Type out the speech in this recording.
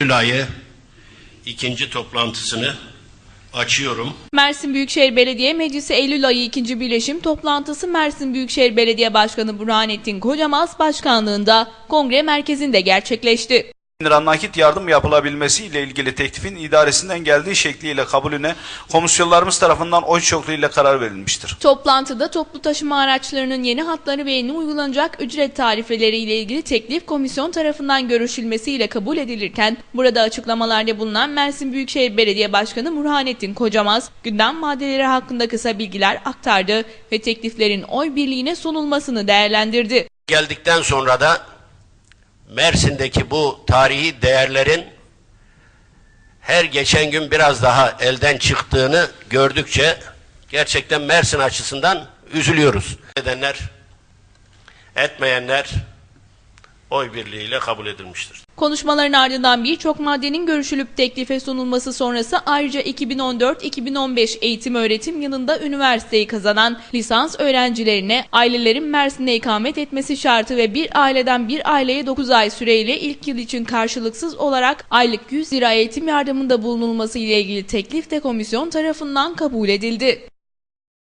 Eylül ayı ikinci toplantısını açıyorum. Mersin Büyükşehir Belediye Meclisi Eylül ayı 2. birleşim toplantısı Mersin Büyükşehir Belediye Başkanı Burhanettin Kocamaz başkanlığında kongre merkezinde gerçekleşti. Lira nakit yardım yapılabilmesi ile ilgili teklifin idaresinden geldiği şekliyle kabulüne komisyonlarımız tarafından oy çokluğuyla karar verilmiştir. Toplantıda toplu taşıma araçlarının yeni hatları ve yeni uygulanacak ücret tarifeleri ile ilgili teklif komisyon tarafından görüşülmesiyle kabul edilirken burada açıklamalarda bulunan Mersin Büyükşehir Belediye Başkanı Burhanettin Kocamaz gündem maddeleri hakkında kısa bilgiler aktardı ve tekliflerin oy birliğine sunulmasını değerlendirdi. Geldikten sonra da Mersin'deki bu tarihi değerlerin her geçen gün biraz daha elden çıktığını gördükçe gerçekten Mersin açısından üzülüyoruz. Edenler, etmeyenler oy birliğiyle kabul edilmiştir. Konuşmaların ardından birçok maddenin görüşülüp teklife sunulması sonrası ayrıca 2014-2015 eğitim öğretim yılında üniversiteyi kazanan lisans öğrencilerine ailelerin Mersin'de ikamet etmesi şartı ve bir aileden bir aileye 9 ay süreyle ilk yıl için karşılıksız olarak aylık 100 lira eğitim yardımında bulunulması ile ilgili teklif de komisyon tarafından kabul edildi.